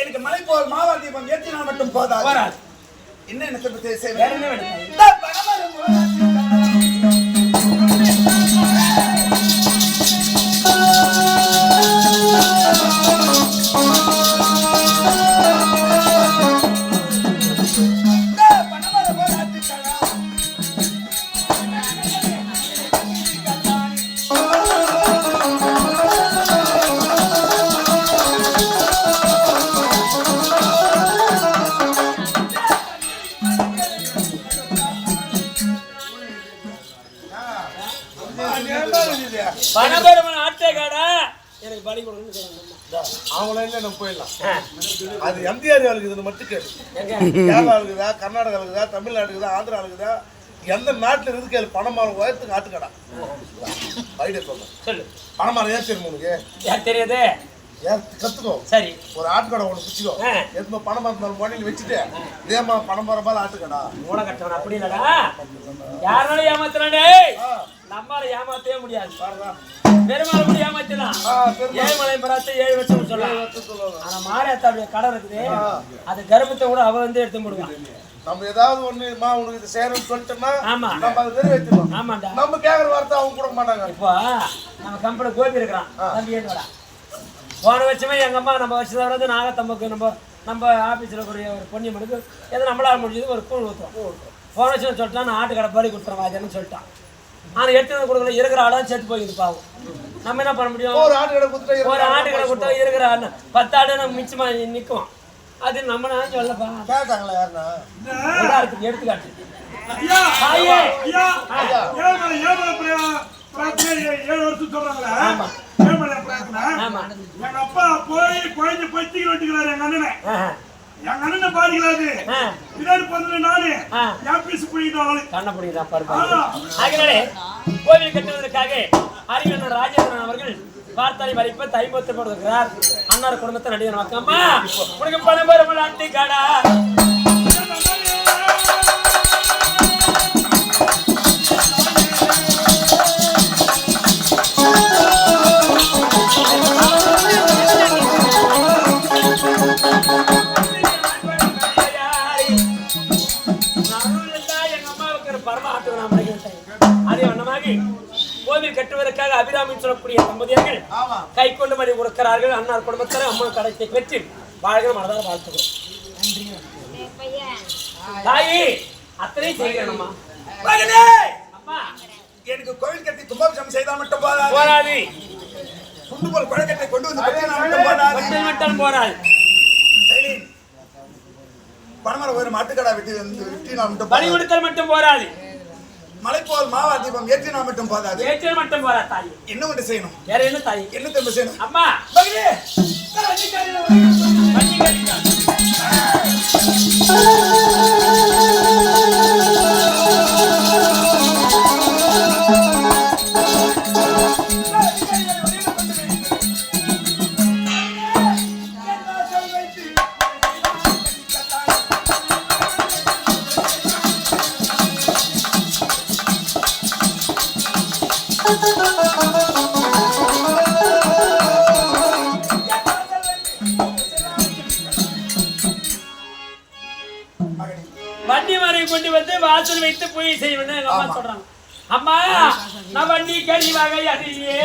எனக்கு மலை போல் மாவா தீபம் ஏற்றினால் மட்டும் போதாது. என்ன என்ன பணபெருமன் ஆட்டைக்காரா எனக்கு பலி கொடுன்னு சொல்லுங்க அவங்கள எங்க நம்ம போயிடலாம்? அது எம்ஜிஆர் இருக்குது மட்டும் கேளு. எங்க? கேரளா இருக்குதா கர்நாடகா இருக்குதா தமிழ்நாடு இருக்குதா ஆந்திரா இருக்குதா? எந்த நாட்டுல இருந்து கேளு பணமரம் உயரத்துக்கு ஆட்டுக்கடா. ஐடியா சொல்லு. பணமரம் ஏன் தெரியும் உனக்கு? யார் தெரியாது? கத்துக்கோ? சரி. ஒரு ஆட்டுக்கடை ஒன்று பிடிச்சிக்கோ ஆ. எதுவும் பணமரம் மேல மொழியில் வச்சுட்டு இதேமா பணமரம் மேல ஆட்டுக்கடா. மூளை கட்டவன் அப்படி இல்லடா. யாருனாலும் ஏமாத்துறானே ஆ, நம்மால ஏமாத்தவே முடியாது. பாருடா. பெருமாள் கூட ஏமாத்தலாம் ஆ, பெருமாள். ஏழு மலை பராத்து ஏழு வருஷம் சொல்லலாம். ஆனா மாரியாத்தாவுடைய கடை இருக்குது. அது கர்ப்பத்தை கூட அவ வந்து எடுத்து போடுவான். நம்ம ஏதாவது ஒண்ணு மா உனக்கு இது செய்யணும்னு சொல்லிட்டோம்னா ஆமா. நம்ம அதை நிறைவேற்றிடுவோம் ஆமாண்டா. நம்ம கேக்குற வார்த்தை அவங்க கொடுக்க மாட்டாங்க. இப்போ நம்ம கம்பெனி கோபி இருக்கிறான். தம்பி ஏன்டா போன வருஷமே எங்க அம்மா நம்ம வருஷம் வந்து நாகத்தம்பக்கு நம்ம நம்ம ஆபீஸ்ல ஒரு ஒரு பொன்னியம்மனுக்கு எது நம்மளால முடிஞ்சது ஒரு கூழ் ஊற்றுவோம் போன வருஷம் சொல்லிட்டான் நான் ஆட்டுக்கடை பறி கொடுத்துறேன் வாஜன்னு சொல்லிட்டான். ஆனால் எடுத்து வந்து கொடுக்கல இருக்கிற ஆளும் செத்து போயிடுது பாவம். நம்ம என்ன பண்ண முடியும்? ஒரு ஆட்டுக்கடை கொடுத்துட்டா ஒரு ஆட்டுக்கடை கொடுத்தா இருக்கிற ஆடு பத்து ஆடு நம்ம மிச்சமா நிற்கும் அது நம்ம நான் சொல்லப்பா. கேட்டாங்களா யாருன்னா? எடுத்துக்காட்டு. ஏழு வருஷம் சொல்றாங்களே? ஆமா. எங்க அப்பா போய் குழந்தை பத்திக்கு வெட்டுக்கிறாரு எங்க அண்ணனை. எங்க அண்ணனை பாதிக்கிறாரு. பின்னாடி நானு. ஆ. என் பீஸ் பிடிக்கிட்ட ஆளு கண்ண பிடிக்கிறான் பாருங்க ஆகினாலே கோவில் கட்டுவதற்காக அறிஞர் ராஜேந்திரன் அவர்கள் வார்த்தை வரைப்ப தைப்பத்து போடுகிறார் அன்னார் குடும்பத்தை நடிகர் மக்கம்மா உனக்கு பணம் வரும் நாட்டு காடா. கோவில் கட்டுவதற்காக அபிராமி சொல்லக்கூடிய தம்பதியர்கள் கை கொண்டு மணி கொடுக்கிறார்கள். அன்னார் குடும்பத்தார் அம்மா கடைசி பெற்று வாழ்கிற மனதார வாழ்த்துக்கிறோம் தாயி அத்தனை செய்கிறேன் எனக்கு கோவில் கட்டி கும்பாபிஷேகம் செய்தால் மட்டும் போதாது. போராது. குண்டு போல் குழக்கத்தை கொண்டு வந்து மட்டும் போராது. சரி பணமர ஒரு மாட்டுக்கடா வெட்டி வந்து வெட்டினால் மட்டும் பலி. கொடுத்தல் மட்டும் போராது. மலை போல் மாவா தீபம் ஏற்றினால் மட்டும் போதாது. ஏற்றல் மட்டும் போரா தாயி. என்ன ஒன்று செய்யணும்? வேற என்ன தாயி? என்ன திரும்ப செய்யணும்? அம்மா. மகனே கொண்டு வந்து வாசல் வைத்து போய் செய்வேன்னு எங்க அம்மா சொல்றாங்க. அம்மா நான் வண்டி கறி வகை அறியே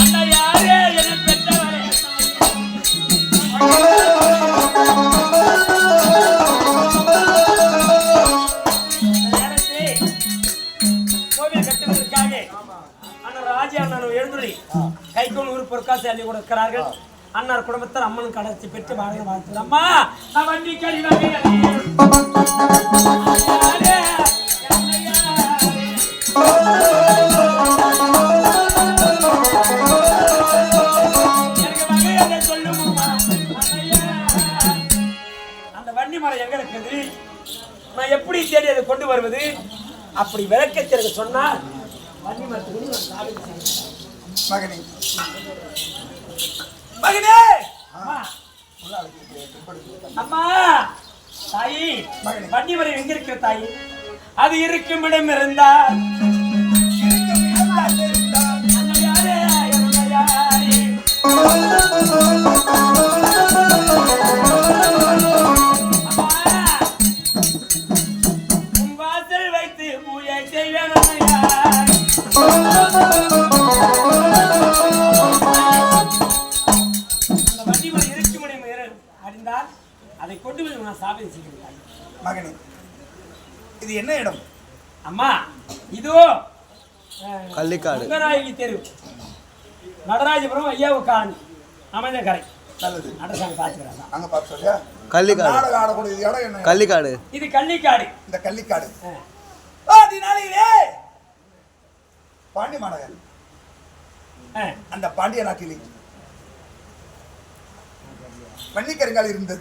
அண்ணா யாரே? என பெற்றவரே. எழுந்துள்ளி கைகோல் ஊர் பொற்காசை அள்ளி கொடுக்கிறார்கள். அண்ணார் குடும்பத்தார் அம்மன் கடைசி பெற்று வாழ்க வாழ்த்து அம்மா நான் வண்டி கறி அந்த வண்டி மரம் எங்க இருக்குது நான் எப்படி தேடி அதை கொண்டு வருவது? அப்படி விளக்கத்திற்கு சொன்னால் வன்னி மகனே. மகனே! அம்மா. தாயி. வண்டி மரம் எங்க இருக்கிற தாயி? அது இருக்கும் இடம் இருந்தால். அன்னையாரே, அன்னையாரே. அம்மா, அதை கொண்டு போய் நான் சாதனை செய்கிறேன். மகனே இது என்ன இடம்? அம்மா இதோ கள்ளிக்காடு. ரங்கநாயகி தெரு. நடராஜபுரம் ஐயாவு காலனி அமைந்த கரை நல்லது. நடராஜன் பார்த்துக்கிறாங்க அங்க பார்த்து சொல்லியா கள்ளிக்காடு. நாடகம் ஆடக்கூடிய இடம் என்ன? கள்ளிக்காடு. இது கள்ளிக்காடு. இந்த கள்ளிக்காடு. ஆதினாலையிலே பாண்டி மாநகர். அஹ், அந்த பாண்டிய நாட்டிலே. வன்னிக்கருங்கால் இருந்தது.